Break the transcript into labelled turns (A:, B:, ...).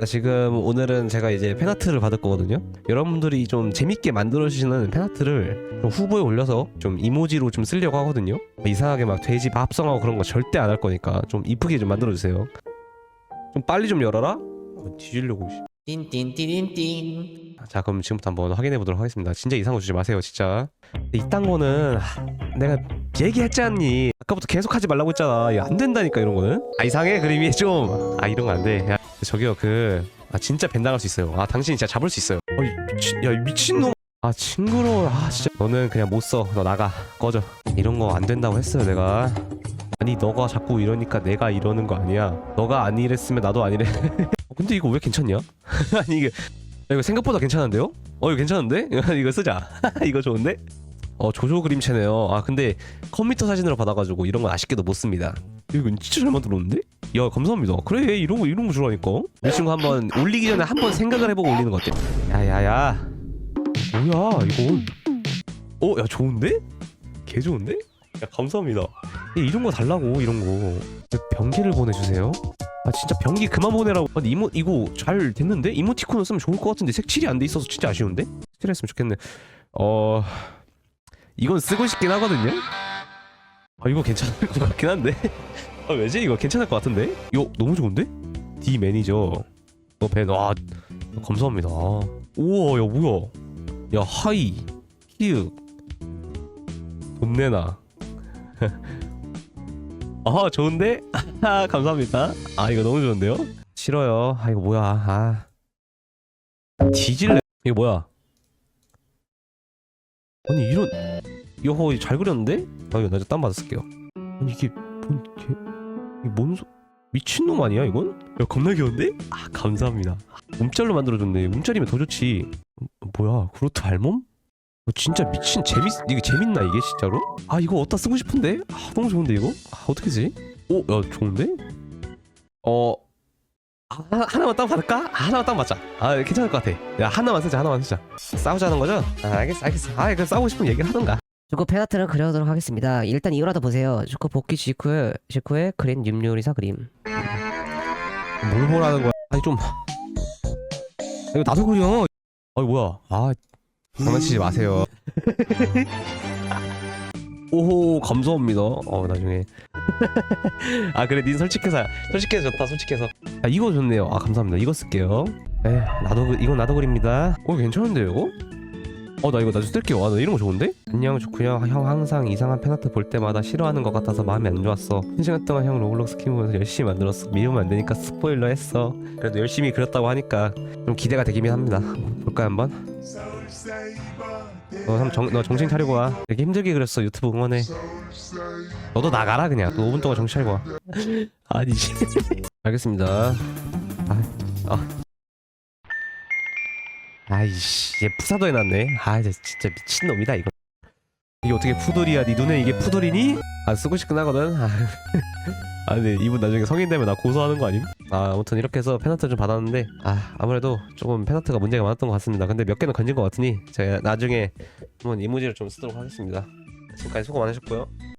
A: 아, 지금 오늘은 제가 이제 팬아트를 받을 거거든요. 여러분들이 좀 재밌게 만들어 주시는 팬아트를 좀 후보에 올려서 좀 이모지로 좀 쓰려고 하거든요. 이상하게 막 돼지 합성하고 그런 거 절대 안 할 거니까 좀 이쁘게 좀 만들어 주세요. 좀 빨리 좀 열어라. 어, 뒤지려고. 씨.
B: 띵띵띵띵띵
A: 자 그럼 지금부터 한번 확인해 보도록 하겠습니다. 진짜 이상한 거 주지 마세요, 진짜. 이딴 거는 하, 내가 얘기했잖니. 아까부터 계속 하지 말라고 했잖아. 이거 안 된다니까 이런 거는. 아 이상해 그림이 좀. 아 이런 거 안 돼. 야, 저기요 그. 아 진짜 벤당할 수 있어요. 아 당신이 진짜 잡을 수 있어요. 어이 미친 야 미친 놈. 아 징그러워. 아 진짜 너는 그냥 못 써. 너 나가 꺼져. 이런 거 안 된다고 했어요 내가. 아니 너가 자꾸 이러니까 내가 이러는 거 아니야. 너가 안 이랬으면 나도 안 이래. 어, 근데 이거 왜 괜찮냐? 아니 이게 야, 이거 생각보다 괜찮은데요? 어 이거 괜찮은데? 이거 쓰자 이거 좋은데? 어 조조 그림체네요 아 근데 컴퓨터 사진으로 받아가지고 이런 건 아쉽게도 못 씁니다 이거 진짜 잘 만들었는데? 야 감사합니다. 그래 이런 거 이런 거 주라니까. 이 친구 한번 올리기 전에 한번 생각을 해보고 올리는 거 어때? 야야야. 뭐야 이건 어 야 좋은데? 개 좋은데? 야 감사합니다. 야, 이런 거 달라고 이런 거. 변기를 보내주세요. 아 진짜 변기 그만 보내라고. 아니 이모 이거 잘 됐는데? 이모티콘을 쓰면 좋을 것 같은데 색칠이 안 돼 있어서 진짜 아쉬운데? 색칠했으면 좋겠네. 어 이건 쓰고 싶긴 하거든요 아 이거 괜찮을 것 같긴 한데. 아 왜지? 이거 괜찮을 것 같은데? 이거 너무 좋은데? D 매니저. 너벤와 감사합니다. 우와 야 뭐야? 야 하이 히읗 돈 내놔. 아 좋은데? 아 감사합니다. 아 이거 너무 좋은데요? 싫어요. 아 이거 뭐야? 아. 뒤질래? 이거 뭐야? 아니 이런 이거 잘 그렸는데 아 이거 나좀 딴 받았을게요 아니 이게 뭔 개... 이게 뭔 소... 미친놈 아니야 이건? 야 겁나 귀여운데? 아 감사합니다 몸짤로 만들어줬네 몸짤이면 더 좋지 어, 뭐야 그로트 알몸? 어, 진짜 미친 재밌 이게 재밌나 이게 진짜로? 아 이거 어디다 쓰고 싶은데? 아 너무 좋은데 이거? 아 어떻게지? 오, 야 좋은데? 어 아, 하나, 하나만 땅 받을까? 아, 하나만 땅 받자. 아 괜찮을 것 같아. 야 하나만 쓰자, 하나만 쓰자. 싸우자는 거죠? 아 알겠어, 알겠어. 아그 싸우고 싶으면 얘기를 하던가.
B: 축구 팬아트를 그려보도록 하겠습니다 일단 이거라도 보세요 축구 복귀 직후에 직후에 그린 윰요리사 그림
A: 뭘 보라는 거야? 아니 좀 이거 나도 그려. 아니 뭐야? 아 장난치지 마세요. 오호 감사합니다. 어 나중에 아 그래 닌 솔직해서 솔직해서 좋다 솔직해서 아 이거 좋네요. 아 감사합니다. 이거 쓸게요. 에 나도 그- 이건 나도 그립니다. 어 괜찮은데요 이거? 어 나 이거 나중에 쓸게요. 아나 이런 거 좋은데? 안녕 좋구요. 형 항상 이상한 팬아트 볼 때마다 싫어하는 것 같아서 마음이 안 좋았어. 한 시간 동안 형 로블록스 키우면서 열심히 만들었어. 미우면 안 되니까 스포일러 했어. 그래도 열심히 그렸다고 하니까 좀 기대가 되긴 합니다. 볼까요 한번? 너, 참 정, 너 정신 차리고 와. 되게 힘들게 그렸어. 유튜브 응원해. 너도 나가라 그냥. 너 5분 동안 정신 차리고 와. 아니지. 알겠습니다. 아, 아. 아이씨, 얘 푸사도 해놨네. 아, 진짜 미친 놈이다 이거. 이게 어떻게 푸들이야? 네 눈에 이게 푸들이니? 아 쓰고 싶긴 하거든. 아, 아 근데 이분 나중에 성인 되면 나 고소하는 거 아님? 아 아무튼 이렇게 해서 팬아트 좀 받았는데 아 아무래도 조금 팬아트가 문제가 많았던 것 같습니다. 근데 몇 개는 건진 것 같으니 제가 나중에 한번 이모지를 좀 쓰도록 하겠습니다. 지금까지 수고 많으셨고요.